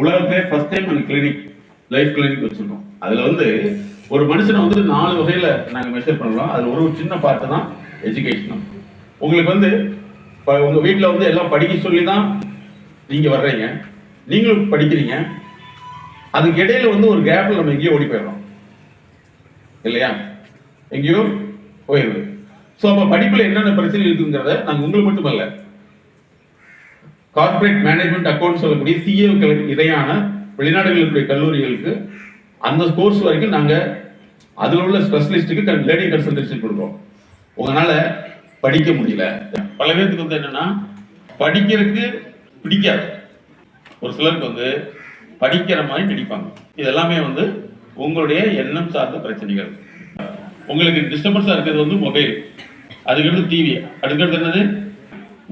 உலகத்திலே first time நாங்கள் clinic life clinic வச்சுருக்கோம். அதில் வந்து ஒரு மனுஷனை வந்து நாலு வகையில் நாங்கள் மெஷர் பண்ணுறோம் அதில் ஒரு சின்ன பார்ட்டு தான் எஜுகேஷன் உங்களுக்கு வந்து இப்போ உங்கள் வீட்டில் வந்து எல்லாம் படிக்க சொல்லி தான் நீங்கள் வர்றீங்க. நீங்களும் படிக்கிறீங்க. அதுக்கு இடையில வந்து ஒரு கேப்பில் நம்ம எங்கேயோ ஓடி போயிடுறோம். இல்லையா? எங்கேயோ போயிடுது. ஸோ அப்போ படிப்பில் என்னென்ன பிரச்சனை இருக்குங்கிறத நாங்கள் உங்களுக்கு மட்டுமல்ல கார்ப்பரேட் மேனேஜ்மெண்ட் அக்கௌண்ட் சொல்லக்கூடிய சிஏக்களுக்கு இடையான வெளிநாடுகளுடைய கல்லூரிகளுக்கு அந்த கோர்ஸ் வரைக்கும் நாங்கள் அதில் உள்ள ஸ்பெஷலிஸ்ட்டுக்கு லேர்னிங் கன்சல்டேஷன் கொடுக்குறோம். உங்களால் படிக்க முடியல. பல பேருக்கு வந்து என்னென்னா படிக்கிறதுக்கு பிடிக்காது. ஒரு சிலருக்கு வந்து படிக்கிற மாதிரி நடிப்பாங்க இது எல்லாமே வந்து உங்களுடைய எண்ணம் சார்ந்த பிரச்சனைகள். உங்களுக்கு டிஸ்டர்பன்ஸாக இருக்கிறது வந்து மொபைல் அதுக்கடுத்து டிவி அதுக்கடுத்து என்னது?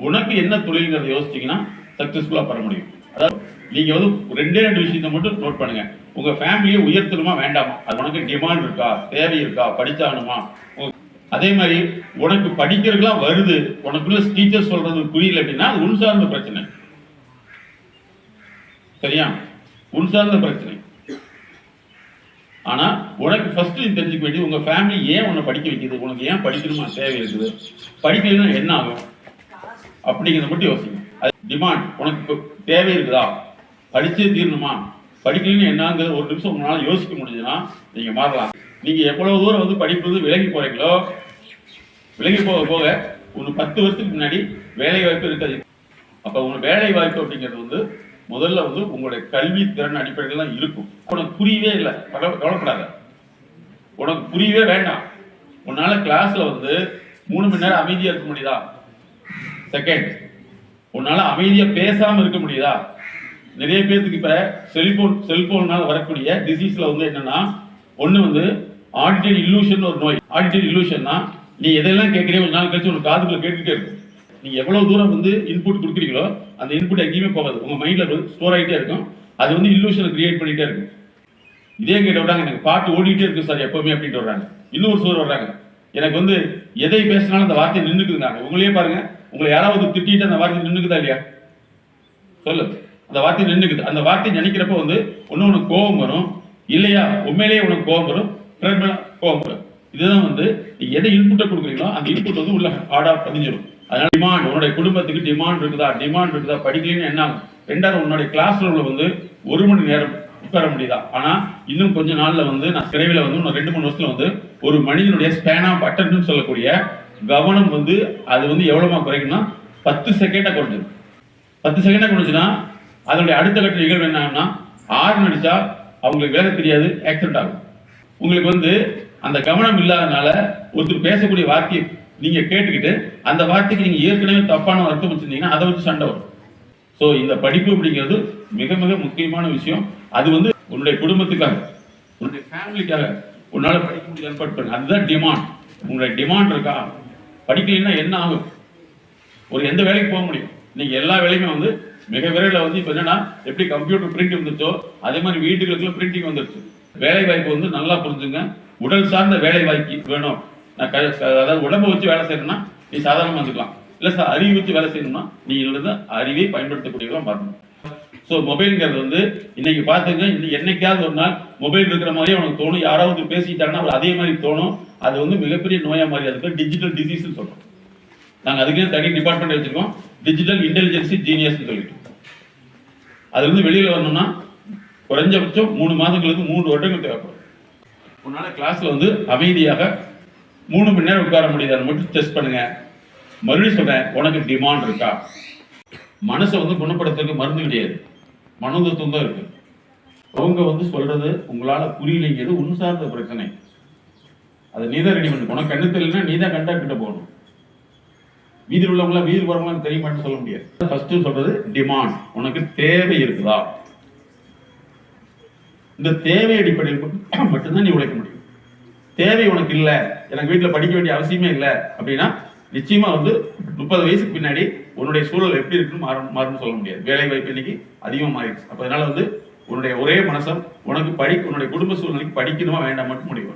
உனக்கு என்ன தொழில்ங்கிறத யோசிச்சீங்கன்னா சக்ஸஸ்ஃபுல்லாக பண்ண முடியும். அதாவது நீங்கள் வந்து ரெண்டே ரெண்டு விஷயத்தை மட்டும் நோட் பண்ணுங்க. உங்கள் ஃபேமிலியை உயர்த்தணுமா வேண்டாமா? அது உனக்கு டிமாண்ட் இருக்கா? தேவை இருக்கா? படித்தானுமா அதே மாதிரி உனக்கு படிக்கிறதுலாம் வருது. உனக்குள்ள டீச்சர் சொல்றது புரியல அப்படின்னா அது உன் சார்ந்த பிரச்சனை. சரியா? உன் சார்ந்த பிரச்சனை. ஆனா உனக்கு ஃபர்ஸ்ட் நீ தெரிஞ்சுக்க வேண்டியது உங்க ஃபேமிலி ஏன் உன்னை படிக்க வைக்கிது? உனக்கு ஏன் படிக்கணுமா? தேவை இருக்குது. படிக்கலைன்னா என்ன ஆகும்? அப்படிங்கிறத மட்டும் யோசிங்க. அது டிமாண்ட் உனக்கு தேவை இருக்குதா? படிச்சு தீரணுமா? படிக்கலைன்னு என்னங்கிறது ஒரு நிமிஷம் உங்களால் யோசிக்க முடிஞ்சதுன்னா நீங்க மாறலாம். நீங்க எவ்வளவு தூரம் வந்து படிப்பு விலகி போறீங்களோ விலகி போக போக ஒரு பத்து வருஷத்துக்கு முன்னாடி வேலை வாய்ப்பு இருக்காது. அப்போ உங்கள் வேலை வாய்ப்பு அப்படிங்கிறது வந்து முதல்ல வந்து உங்களுடைய கல்வி திறன் அடிப்படையில் தான் இருக்கும். உனக்கு புரியவே இல்லை. கவலைப்படாத. உனக்கு புரியவே வேண்டாம். உன்னால் கிளாஸ்ல வந்து மூணு மணி நேரம் அமைதியாக இருக்க முடியுதா? செகண்ட் உன்னால அமைதியா பேசாம இருக்க முடியுதா? நிறைய பேர்த்துக்கு இப்ப செல்போன் செல்போன்னால வரக்கூடிய டிசீஸ்ல வந்து என்னன்னா ஒண்ணு வந்து ஆடிட்டரி இல்லூஷன் ஒரு நோய். ஆடிட்டரி இல்லூஷன்னா நீ எதெல்லாம் கேட்கறியோ ஒரு நாள் கழிச்சு உனக்கு காதுக்குள்ள கேட்டுகிட்டே இருக்கும். நீங்க எவ்வளவு தூரம் வந்து இன்புட் கொடுக்குறீங்களோ அந்த இன்புட் எங்கேயுமே போகாது. உங்க மைண்ட்ல ஸ்டோர் ஆகிட்டே இருக்கும். அது வந்து இல்லூஷனை கிரியேட் பண்ணிட்டே இருக்கும். இதே கேட்ட விடாங்க எனக்கு பாட்டு ஓடிட்டே இருக்கு சார் எப்பவுமே அப்படின்ட்டு வர்றாங்க. இன்னொரு சோர் வர்றாங்க. எனக்கு வந்து எதை பேசினாலும் அந்த வார்த்தை நின்றுக்குதுனாங்க உங்களையே பாருங்க. உங்களை யாராவது திட்டிட்டு அந்த வார்த்தை நின்றுக்குதா இல்லையா? சொல்லு. அந்த வார்த்தை நின்றுக்குது. அந்த வார்த்தை நினைக்கிறப்ப வந்து ஒன்று உனக்கு கோபம் வரும். இல்லையா? உண்மையிலேயே உனக்கு கோபம் வரும். கோபம் வரும். இதுதான் வந்து நீ எதை இன்புட்டை கொடுக்குறீங்களோ அந்த இன்புட் வந்து உள்ள ஹார்டா பதிஞ்சிடும் அதனால டிமாண்ட் உன்னுடைய குடும்பத்துக்கு டிமாண்ட் இருக்குதா? டிமாண்ட் இருக்குதா? படிக்கலன்னு என்ன ஆகும்? ரெண்டாவது உன்னுடைய கிளாஸ் ரூம்ல வந்து ஒரு மணி நேரம் உட்கார முடியுதா ஆனா இன்னும் கொஞ்ச நாள்ல வந்து நான் விரைவில் வந்து இன்னும் ரெண்டு மூணு வருஷத்துல வந்து ஒரு மனிதனுடைய ஸ்பேன் ஆஃப் அட்டன்ஸ் சொல்லக்கூடிய கவனம் வந்து அது வந்து எவ்வளவுமா குறைக்கணும்னா பத்து செகண்டா குறைஞ்சிடும் பத்து செகண்டா குறைஞ்சுன்னா அதனுடைய அடுத்த கட்ட நிகழ்வு என்னன்னா ஆறு நடிச்சா அவங்களுக்கு வேலை தெரியாது ஆக்சிடென்ட் ஆகும். உங்களுக்கு வந்து அந்த கவனம் இல்லாதனால ஒருத்தர் பேசக்கூடிய வார்த்தையை நீங்க கேட்டுக்கிட்டு அந்த வார்த்தைக்கு நீங்க ஏற்கனவே தப்பான அர்த்தம் வச்சிருந்தீங்கன்னா அதை வச்சு சண்டை வரும். ஸோ இந்த படிப்பு அப்படிங்கிறது மிக மிக முக்கியமான விஷயம். அது வந்து உன்னுடைய குடும்பத்துக்காக உன்னுடைய ஃபேமிலிக்காக உன்னால் படிக்க முடியலன்னு பட்டு அதுதான் டிமாண்ட் உங்களுடைய டிமாண்ட் இருக்கா? படிக்கலைன்னா என்ன ஆகும்? ஒரு எந்த வேலைக்கு போக முடியும்? நீங்கள் எல்லா வேலையுமே வந்து மிக விரைவில் வந்து இப்போ என்னன்னா எப்படி கம்ப்யூட்டர் பிரிண்ட் வந்துச்சோ அதே மாதிரி வீட்டுகளுக்குள்ள பிரிண்டிங் வந்துருச்சு. வேலை வாய்ப்பு வந்து நல்லா புரிஞ்சுங்க. உடல் சார்ந்த வேலை வாய்ப்பு வேணும். நான் க- அதாவது உடம்பு வச்சு வேலை செய்யணும்னா நீ சாதாரணமாக வந்துக்கலாம் இல்லை சார் அறிவு வச்சு வேலை செய்யணும்னா நீங்கள் அறிவை பயன்படுத்தக்கூடியவெல்லாம் பார்க்கணும் ஸோ மொபைலுங்கிறது வந்து இன்னைக்கு பார்த்துங்க இன்னைக்கு என்னைக்காவது ஒரு நாள் மொபைல் இருக்கிற மாதிரியே உனக்கு தோணும். யாராவது பேசிட்டாங்கன்னா அதே மாதிரி தோணும். அது வந்து மிகப்பெரிய நோயா மாதிரி அதுக்கு டிஜிட்டல் டிசீஸ்னு சொல்கிறோம் நாங்கள் அதுக்கே தனி டிபார்ட்மெண்ட் வச்சுருக்கோம். டிஜிட்டல் இன்டெலிஜென்சி ஜீனியஸ்னு சொல்லிட்டு. அது வந்து வரணும்னா குறைஞ்சபட்சம் மூணு மாதங்களுக்கு மூணு வருடங்கள் தேவைப்படும். உன்னால் கிளாஸில் வந்து அமைதியாக மூணு மணி நேரம் உட்கார முடியுதான்னு மட்டும் டெஸ்ட் பண்ணுங்கள் மறுபடியும் சொல்றேன் உனக்கு டிமாண்ட் இருக்கா? மனசை வந்து குணப்படுத்துறதுக்கு மருந்து கிடையாது. மனோதத்துவம் தான் இருக்கு. அவங்க வந்து சொல்றது உங்களால புரியலைங்கிறது உன் சார்ந்த பிரச்சனை. அதை நீதான் ரெடி பண்ணு. உனக்கு கண்ணு தெரியலன்னா நீதான் கண்டா கிட்ட போகணும். வீதியில் உள்ளவங்களாம் வீதி போறவங்களாம் தெரிய மாட்டேன்னு சொல்ல முடியாது. ஃபர்ஸ்ட் சொல்றது டிமாண்ட் உனக்கு தேவை இருக்குதா? இந்த தேவை அடிப்படையில் மட்டும்தான் நீ உழைக்க முடியும். தேவை உனக்கு இல்லை. எனக்கு வீட்டில் படிக்க வேண்டிய அவசியமே இல்லை அப்படின்னா நிச்சயமா வந்து முப்பது வயசுக்கு பின்னாடி உன்னுடைய சூழல் எப்படி இருக்குன்னு மாறும் மாறும்னு சொல்ல முடியாது. வேலை வாய்ப்பு இன்னைக்கு அதிகமாக மாறிடுச்சு. அப்போ அதனால வந்து உன்னுடைய ஒரே மனசம் உனக்கு படி உன்னுடைய குடும்ப சூழ்நிலைக்கு படிக்கணுமா வேண்டாம் மட்டும் முடிவு